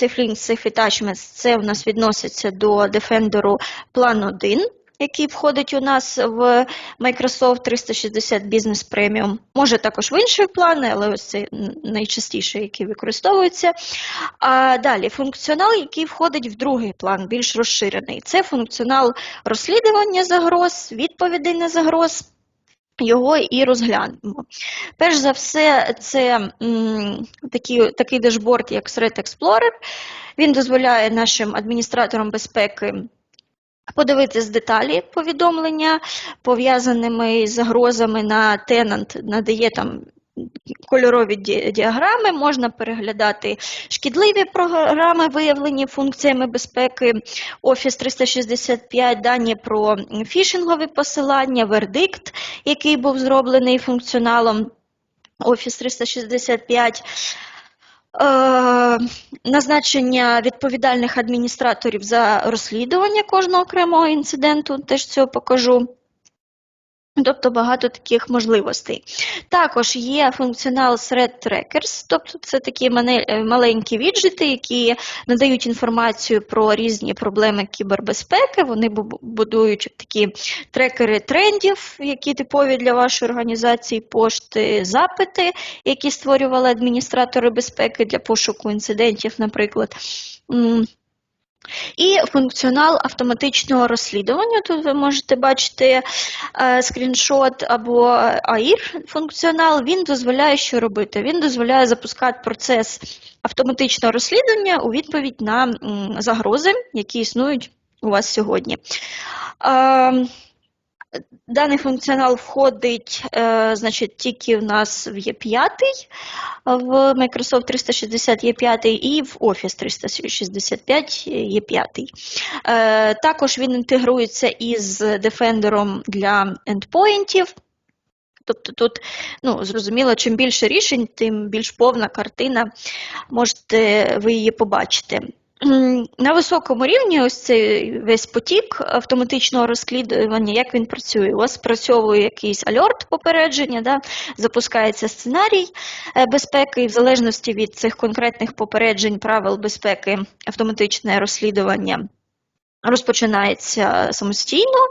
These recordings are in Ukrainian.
Safe Links, Safe Attachments, це у нас відноситься до Defender Plan 1, який входить у нас в Microsoft 360 Business Premium. Може також в інші плани, але ось це найчастіше, який використовується. А далі функціонал, який входить в другий план, більш розширений. Це функціонал розслідування загроз, відповідей на загроз. Його і розглянемо. Перш за все, це такі, такий дашборд, як Threat Explorer. Він дозволяє нашим адміністраторам безпеки подивитись деталі повідомлення, пов'язаними з загрозами на тенант, надає там кольорові діаграми, можна переглядати шкідливі програми, виявлені функціями безпеки, Office 365, дані про фішингові посилання, вердикт, який був зроблений функціоналом Office 365. Е, назначення відповідальних адміністраторів за розслідування кожного окремого інциденту, теж цього покажу. Тобто багато таких можливостей. Також є функціонал Threat Trackers, тобто це такі е, маленькі віджити, які надають інформацію про різні проблеми кібербезпеки. Вони будують такі трекери трендів, які типові для вашої організації, пошти, запити, які створювали адміністратори безпеки для пошуку інцидентів, наприклад. І функціонал автоматичного розслідування. Тут ви можете бачити е, скріншот або AIR функціонал. Він дозволяє що робити? Він дозволяє запускати процес автоматичного розслідування у відповідь на загрози, які існують у вас сьогодні. Е, Даний функціонал входить, е, значить, тільки в нас в Є5, в Microsoft 360 Є5 і в Office 365 Є5. Е, Також він інтегрується із Defender для ендпоінтів. Тобто тут, ну, зрозуміло, чим більше рішень, тим більш повна картина, можете ви її побачити. На високому рівні ось цей весь потік автоматичного розслідування, як він працює. У вас спрацьовує якийсь альорт попередження, да? запускається сценарій е, безпеки, і в залежності від цих конкретних попереджень правил безпеки автоматичне розслідування. Розпочинається самостійно,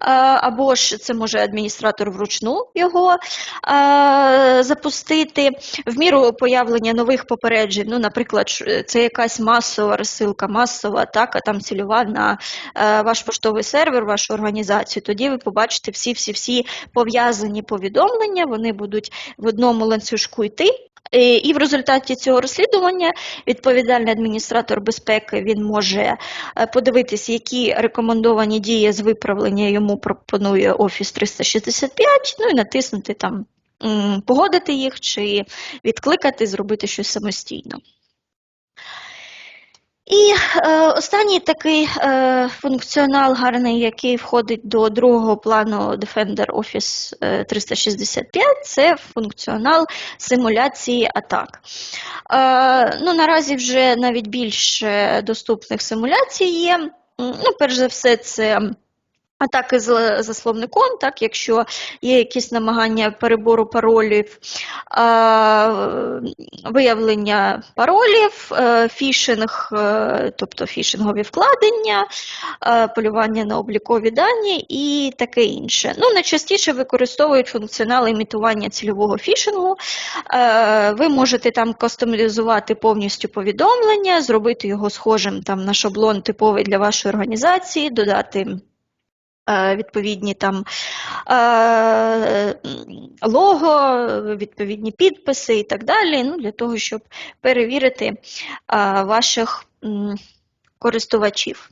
е, або ж це може адміністратор вручну його е, запустити. В міру появлення нових попереджень, ну, наприклад, це якась масова розсилка, масова атака там цільова на е, ваш поштовий сервер, вашу організацію. Тоді ви побачите всі-всі-всі пов'язані повідомлення, вони будуть в одному ланцюжку йти. І в результаті цього розслідування відповідальний адміністратор безпеки він може е, подивитись, які рекомендовані дії з виправлення йому пропонує Офіс 365, ну і натиснути там погодити їх чи відкликати, зробити щось самостійно. І е, останній такий е, функціонал гарний, який входить до другого плану Defender Office е, 365, це функціонал симуляції атак. Е, ну, наразі вже навіть більше доступних симуляцій є. Ну, перш за все, це атаки з за словником, так, якщо є якісь намагання перебору паролів, виявлення паролів, е, фішинг, е, тобто фішингові вкладення, е, полювання на облікові дані і таке інше. Ну, найчастіше використовують функціонал імітування цільового фішингу. Ви можете там кастомізувати повністю повідомлення, зробити його схожим там, на шаблон типовий для вашої організації, додати відповідні там е, лого, відповідні підписи і так далі, ну, для того, щоб перевірити е, ваших користувачів.